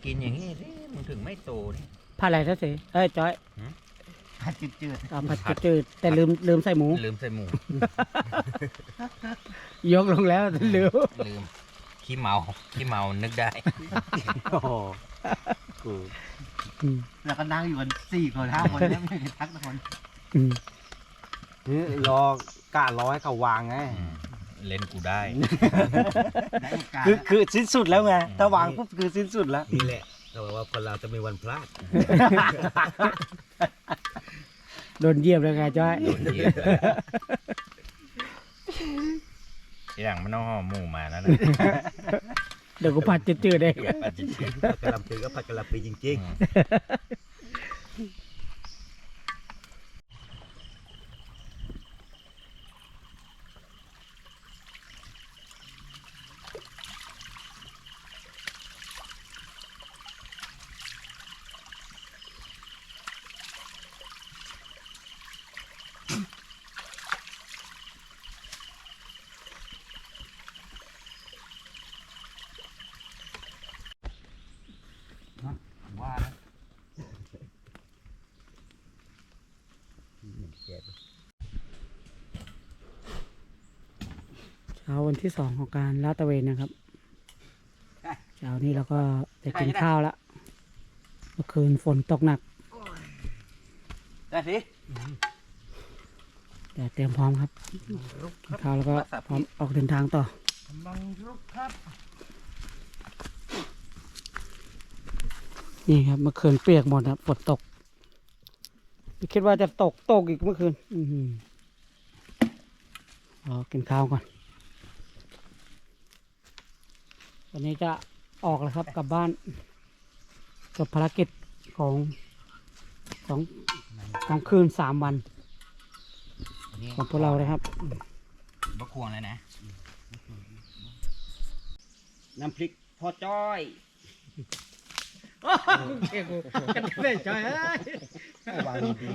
มึงกินอย่างนี้สิมึงถึงไม่โตนี่ผัดอะไรท่าสิเอ้ยจอยผัดจืดเอาผัด จืดๆแต่ลืมลืมใส่หมู ลืมใส่หมูยกลงแล้วลืมลืมขี้เมาขี้เมานึกได้ โอ้โหกูอืมๆแล้วก็นั่งอยู่กันสี่คนห้าคนเนี่ยไม่ได้ทักทุกคนอืม นี่รอกะรอให้เขาวางไง อืม เล่นกูได้ ได้โอกาสคือแล้วคือสิ้นสุดแล้วไงถ้าวางปุ๊บคือสิ้นสุดแล้ว นี่แหละเขาบอกว่าคนเราจะมีวันพลาดโดนเยียบแล้วไงจอย โดนเหยียบแล้วทีหลังมันต้องห่อหมูมาแล้วนะเดี๋ยวกูผัดจืดๆเองอาจจะเชื่อผัดกะหล่ำปีก็ผัดกะหล่ำปีจริงว่านะ เช้าวันที่สองของการลาดตระเวนนะครับเช้านี้เราก็จะกินข้าวละเมื่อคืนฝนตกหนักได้สิแต่เตรียมพร้อมครับกินข้าวแล้วก็พร้อมออกเดินทางต่อบังรุกครับ นี่ครับเมื่อคืนเปียกหมดครับฝนตกไม่คิดว่าจะตกตกอีกเมื่อคืน อือหือรอกินข้าวก่อน วันนี้จะออกแล้วครับกลับบ้านจบภารกิจของสองสองคืนสามวันของพวกเราเลยครับบะควงเลยนะ น้ำพริกพอจ้อยวางดี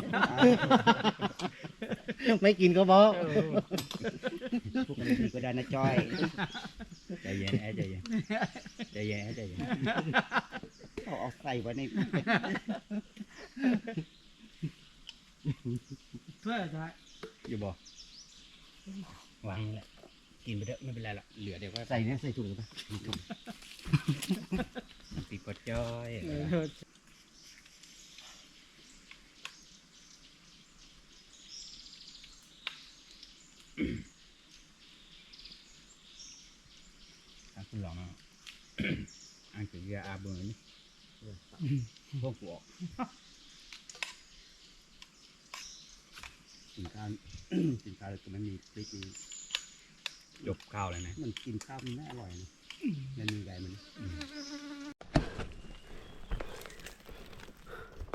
ๆไม่กินก็บอกพวกนี้ก็ได้นะจ้อย ใจเย็นแอใจเย็นใจเย็นแอใจเย็นเอาเอาใส่ไว้ในอยู่บ่วางนี่แหละกินไปเถอะไม่เป็นไรหรอกเหลือเดี๋ยวก็ใส่เนี่ยใส่ถุงไปติดกดจ้อยอะคุณลองเอา อันคือเรืออาเบอร์นี่พวกกูออกกินข้าวกินข้าวก็ไม่มีพริกนี่ยกข้าวเลยนะมันกินข้าวมันไม่อร่อยนะเมนูใหญ่มัน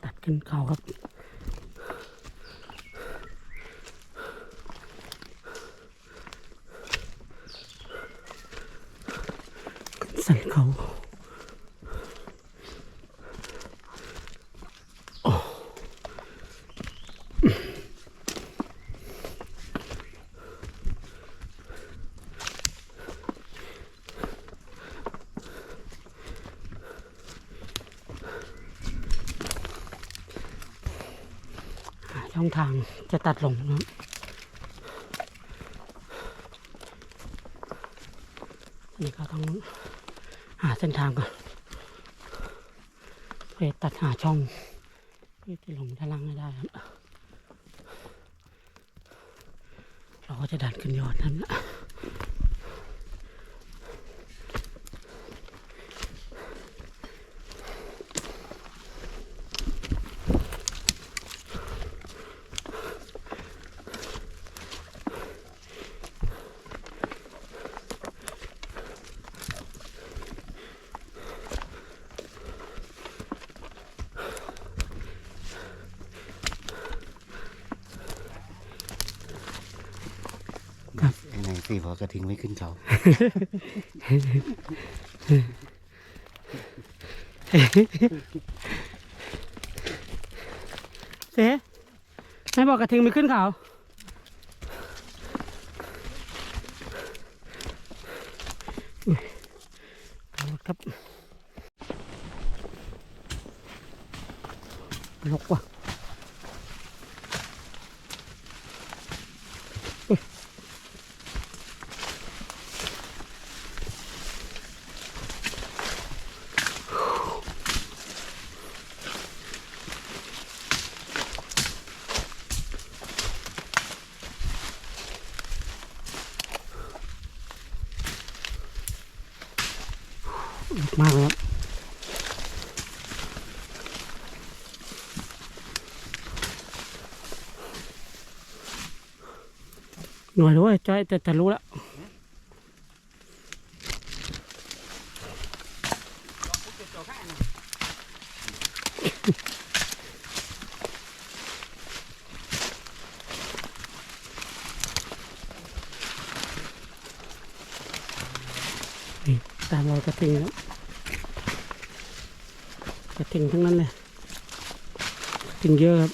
ตัดขึ้นเขาครับสันเขา ช่องทางจะตัดลงนะนี่ก็ต้องหาเส้นทางก่อนเพื่อตัดหาช่องเพื่อจะลงด้านล่างให้ได้ครับ เราก็จะดันขึ้นยอดนั้นแหละ สี่หัวกระทิงไม่ขึ้นเขา เจ๊ไม่บอกกระทิงไม่ขึ้นเขา ครับลกว่ะ หน่อยด้วยจ้อยแต่แต่รู้แล้วตามรอยกระทิงแล้วกระทิงทั้งนั้นเลยกระทิงเยอะครับ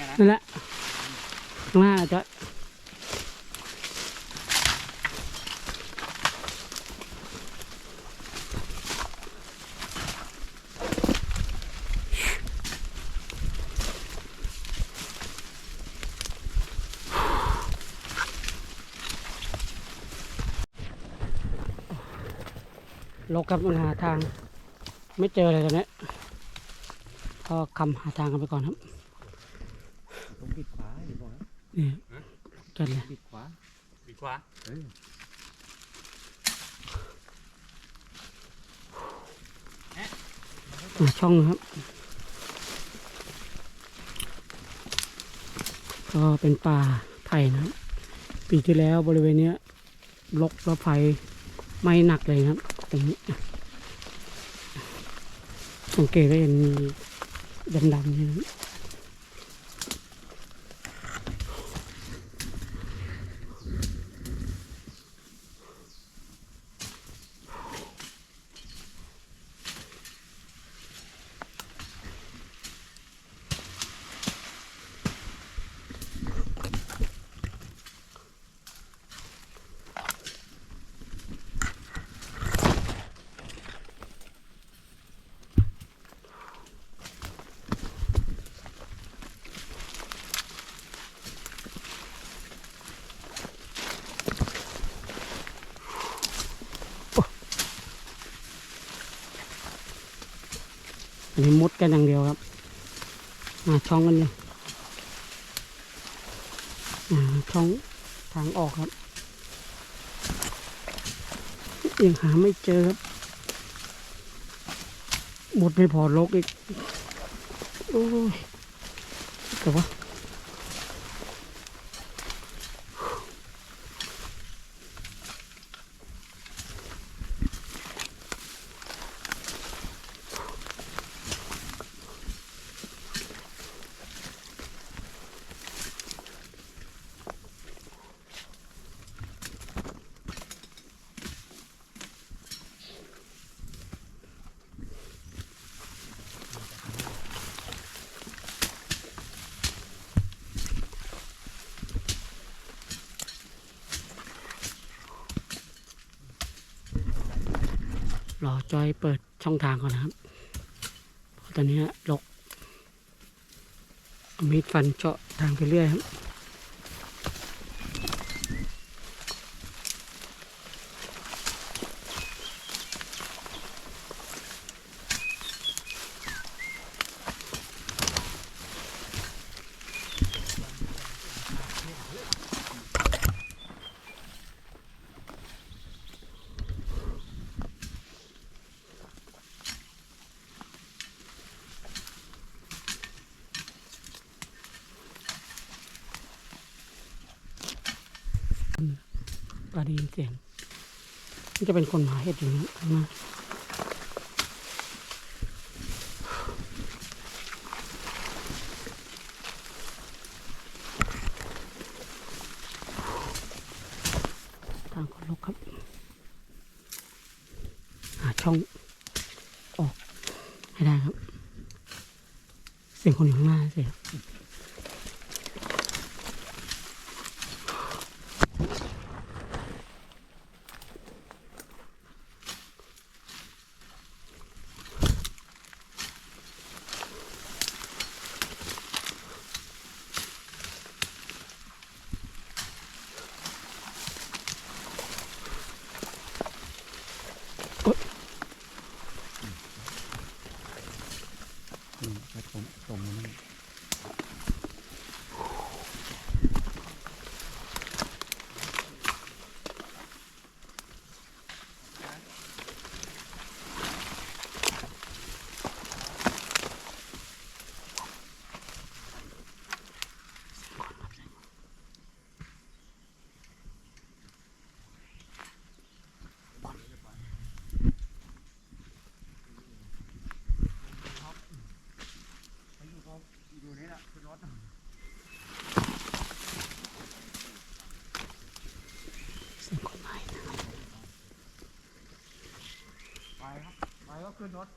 เนั่นแหละข้างหน้าจะลกกับมันหาทาง ไม่เจอเลยตอนนี้ก็คำหาทางกันไปก่อนครับ ต้องปิดขวาอย่าบอกนะ นี่ กันเลยปิดขวาดีกว่าหาช่องนะครับ ก็เป็นป่าไผ่นะครับปีที่แล้วบริเวณเนี้ยลกแล้วไฟไหม้หนักเลยนะครับตรงนี้สังเกตว่าเห็นมีดำๆนี่นะ นี่มุดกันอย่างเดียวครับมาช่องกันเลยหาช่องทางออกครับยังหาไม่เจอครับหมดไม่พอลกอีก โอ้ยแต่ว่า รอจอยเปิดช่องทางก่อนนะครับเพราะตอนนี้ลกมีดฟันเจาะทางไปเรื่อยครับ ได้ยินเสียงนี่จะเป็นคนหาเห็ดอยู่นะทางคนลุกครับ หาช่องออกให้ได้ครับ เสียงคนอยู่ข้างหน้าเสียง ก็ขึ้นรถ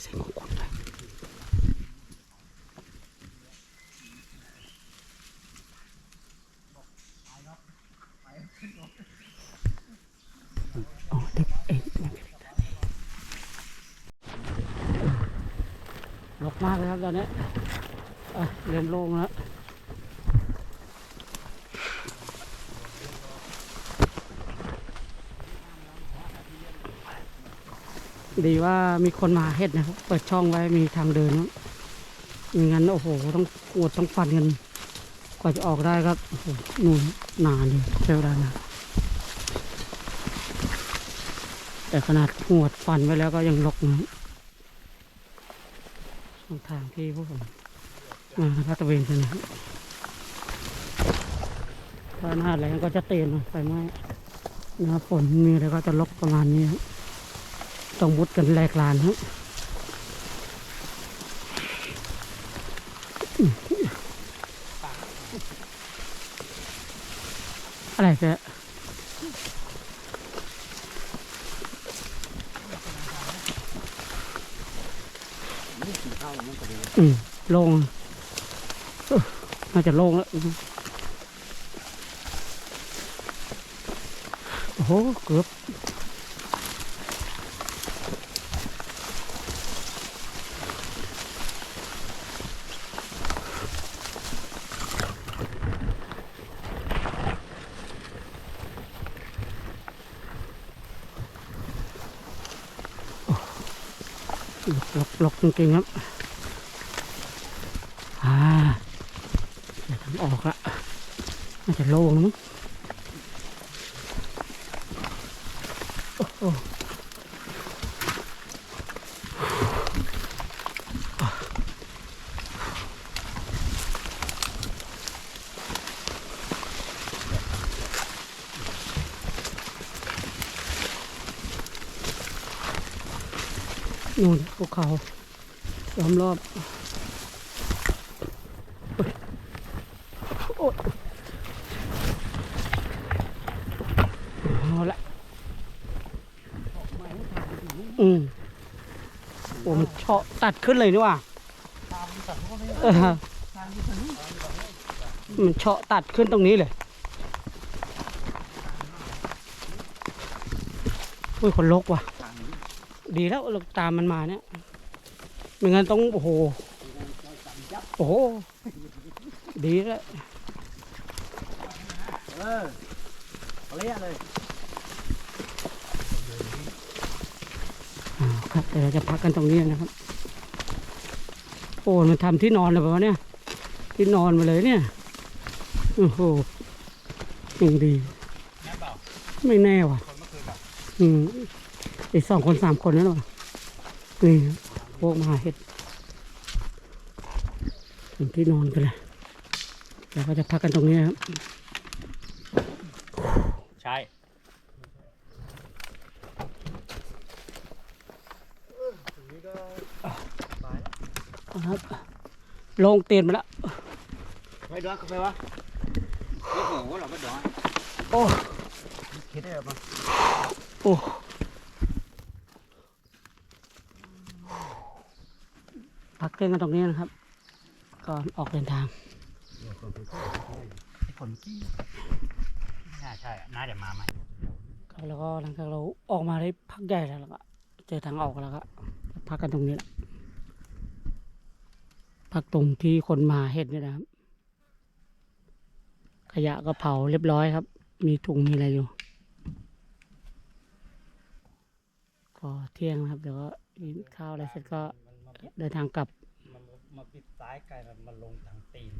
เสียงของคนด้วยอ๋อเด็กเองลกมากเลยครับตอนนี้เริ่มโล่งแล้ว ดีว่ามีคนมาเฮ็ดนะครับ เปิดช่องไว้มีทางเดินไม่งั้นโอ้โห ต้องปวดต้องฟันกัน กว่าจะออกได้ครับโอ้โหนู่นนานเลยใช้เวลานานแต่ขนาดหวดฟันไว้แล้วก็ยังล็อกนะช่องทางที่พวกผมมาลาดตะเวนกันนะถ้าหน้าแรงก็จะเตนไฟไหมน้าฝนมีอะไรก็จะล็อกประมาณนี้ครับ ต้องมุดกันแหลกลานครับอะไรแกอืมโล่งน่าจะโล่งแล้ว โอ้โห เกือบ ลกลกจริงๆครับ อ่าเดี๋ยวทางออกละน่าจะโล่งมั้งโอ้โหนู่นภู เขาล้อมรอบโอ๊ยเอาละอืมโอ้มันเฉาะตัดขึ้นเลยนี่หว่าเออมันเฉาะตัดขึ้นตรงนี้เลยอุ้ยคนลกว่ะ ดีแล้วเราตามมันมาเนี่ย ไม่งั้นต้องโอ้โหโอ้โห ดีแล้วเออเอาเละเลยอ่าครับเดี๋ยวเราจะพักกันตรงนี้นะครับ โอ้มันทำที่นอนเลยแบบว่าเนี่ย ที่นอนมาเลยเนี่ย โอ้โหยังดี ไม่แน่ว่ะ อืมอีกสองคนสามคนนั่นหรอนี่ครับ พวกมหาเห็ดถึงที่นอนกันเลยแล้วก็จะพักกันตรงนี้ครับ ใช่ครับลงเตียนไปแล้วไปดอกไปวะโอ้โหเราไปดอกโอ้คิดได้หรือเปล่าโอ้พัก เที่ยงกันตรงนี้นะครับ ก่อนออกเดินทางไอ้คนกี้น่าใช่อะน่าจะมาใหม่ครับแล้วก็หลังจากเราออกมาได้พักใหญ่แล้วแล้วก็เจอทางออกแล้วก็พักกันตรงนี้แหละพักตรงที่คนมาเห็ดนี่นะครับ ขยะก็เผาเรียบร้อยครับ มีถุงมีอะไรอยู่ก็เที่ยงนะครับ เดี๋ยวก็กินข้าวอะไรเสร็จก็เดินทางกลับ มาปิดซ้ายไกลมันมาลงทางตีน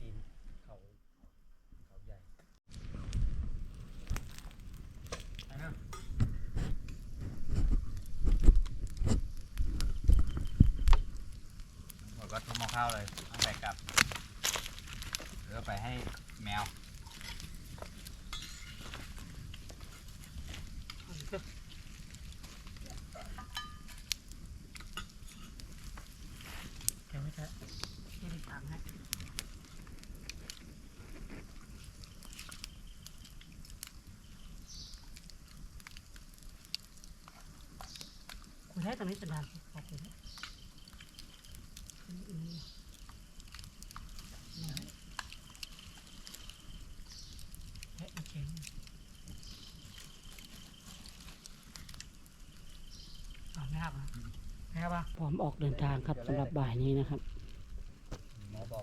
ตีนเขาเขาใหญ่ไปนะหมดก็ทุ่มหม้อข้าวเลยตั้งแต่กลับเหลือไปให้แมว เดี๋ยวจะที่ได้ถามให้คุณให้ตรงนี้เป็นานขอบคุณนะอืมนี่ให้ให้โอเคอ่าไม่ครับอะไม่ครับอะพร้อมออกเดินทางครับสำหรับบ่ายนี้นะครับ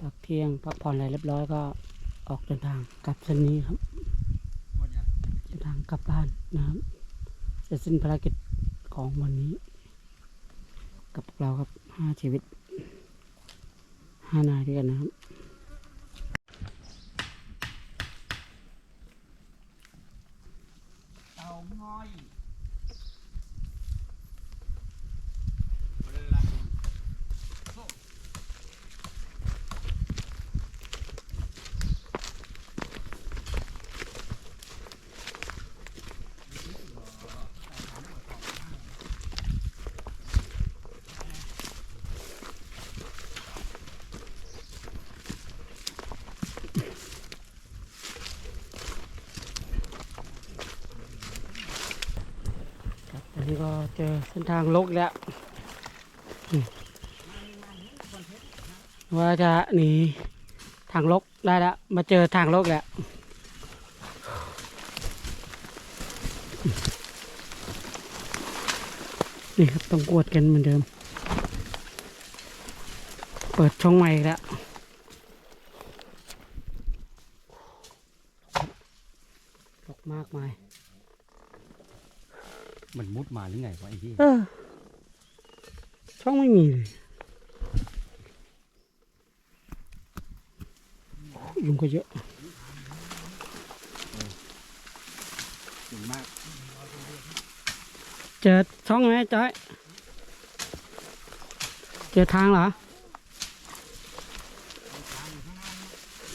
พักเที่ยงพักผ่อนอะไรเรียบร้อยก็ออกเดินทางกลับเส้นนี้ครับเดินทางกลับบ้านนะครับเสร็จสิ้นภารกิจของวันนี้ กับพวกเราครับห้าชีวิตห้านายด้วยกันนะครับ เตาง้อยครับตอนนี้ก็เจ อเส้นทางลกแล้ว ว่าจะหนีทางลกได้แล้ว มาเจอทางลกแล้วนี่ครับต้องกวดกันเหมือนเดิม เปิดช่องใหม่แล้วลกมากมาย มันมุดมาหรือไงวะไอ้ที่เออช่องไม่มีเลยยุงก็เยอะสูงมาก เจอช่องไหมจอยเจอทางเหรอ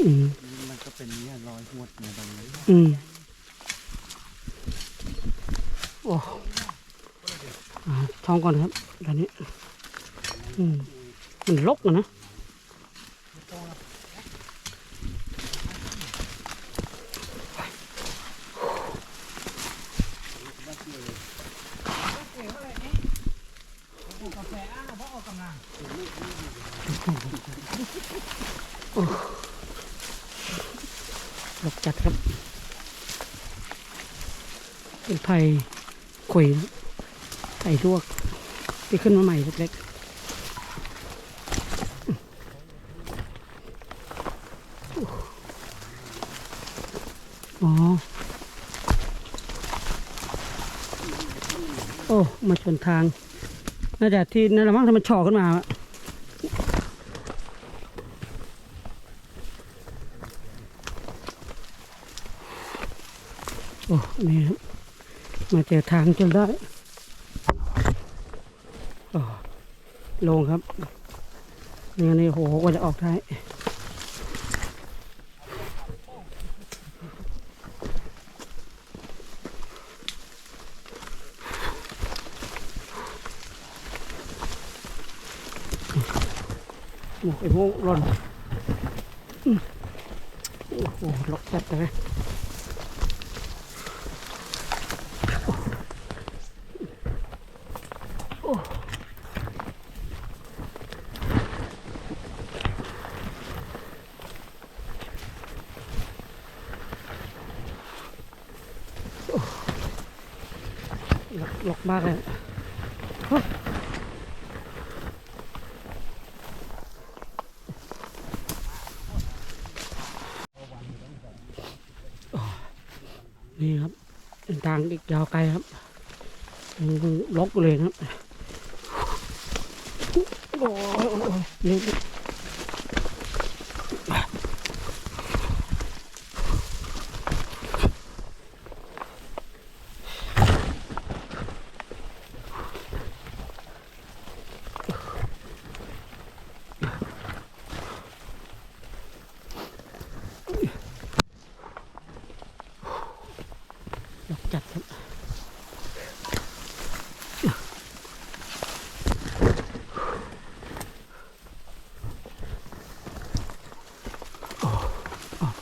อืมมันก็เป็นเนี้ยรอยหวดเนี่ยตรงนี้อืม โอ้ อ่าช่องก่อนครับตอนนี้อืมมันลกอะนะลกจัดครับ เป็นไผ่ขุยนะ ลวก ที่ขึ้นมาใหม่เล็กๆ อ๋อ โอ้ มาชนทาง น่าจะที่นั่นละมั้งถ้ามันเฉอขึ้นมาอะโอ้นี่ครับมาเจอทางจนได้โอ้ ลงครับนี่นี่โหกว่าจะออกได้หมวกไอ้โม่งหล่นอืมโอ้โหล็อกจัดเลยโอ้ล็อกล็อกมากเลยโอ้นี่ครับเป็นทางอีก ยาวไกลครับยังล็อกเลยครับโอ้ยโอ้ยโอ้ยเร็ว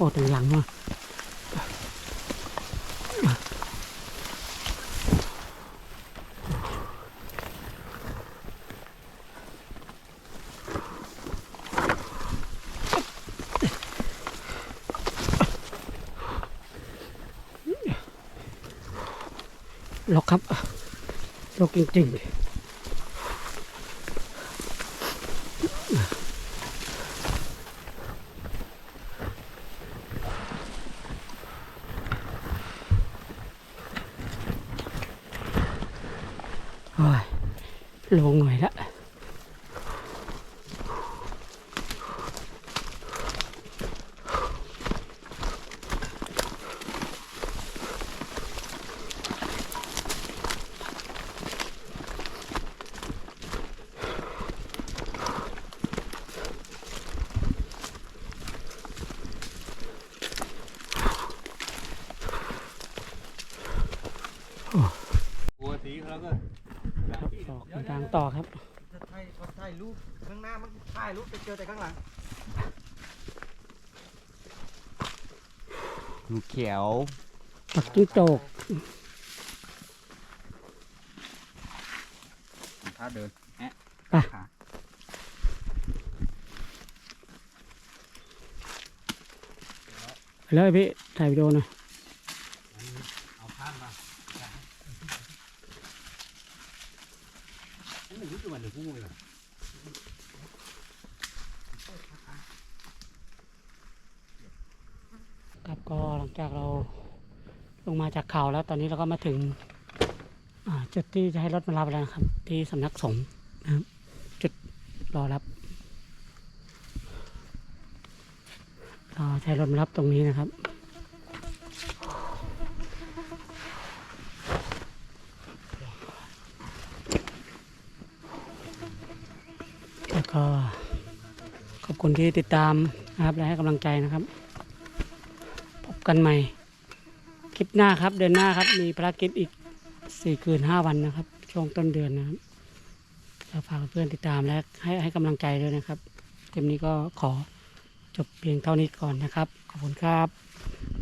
อโอ้ถึงหลังมาล็อกครับล็อกจริงๆ โอ้ยลงหน่อยละ ครับออกเดินทางต่อครับจะถ่ายก็ถ่ายรูปข้างหน้ามันถ่ายรูปไปเจอแต่ข้างหลังลูกเขียวปักจิ้งโจกถ้าเดินแอะไปขาไปเลยพี่ถ่ายวิดีโอหน่อย เอาข้ามมาอันนี้รู้สึกว่าเดี๋ยวพูดเลย ครับก็หลังจากเราลงมาจาก เขาแล้วตอนนี้เราก็มาถึงจุดที่จะให้รถมารับแล้วนะครับ ที่สำนักสงฆ์นะครับ จุดรอรับเราใช้รถมารับตรงนี้นะครับแล้วก็ขอบคุณที่ติดตามนะครับและให้กำลังใจนะครับ พบกันใหม่ ลิปหน้าครับเดือนหน้าครับ มีภารกิจอีกสี่คืนห้าวันนะครับ ช่วงต้นเดือนนะครับก็ฝากเพื่อนติดตามและให้ให้กำลังใจด้วยนะครับเทมนี้ก็ขอจบเพียงเท่านี้ก่อนนะครับ ขอบคุณครับ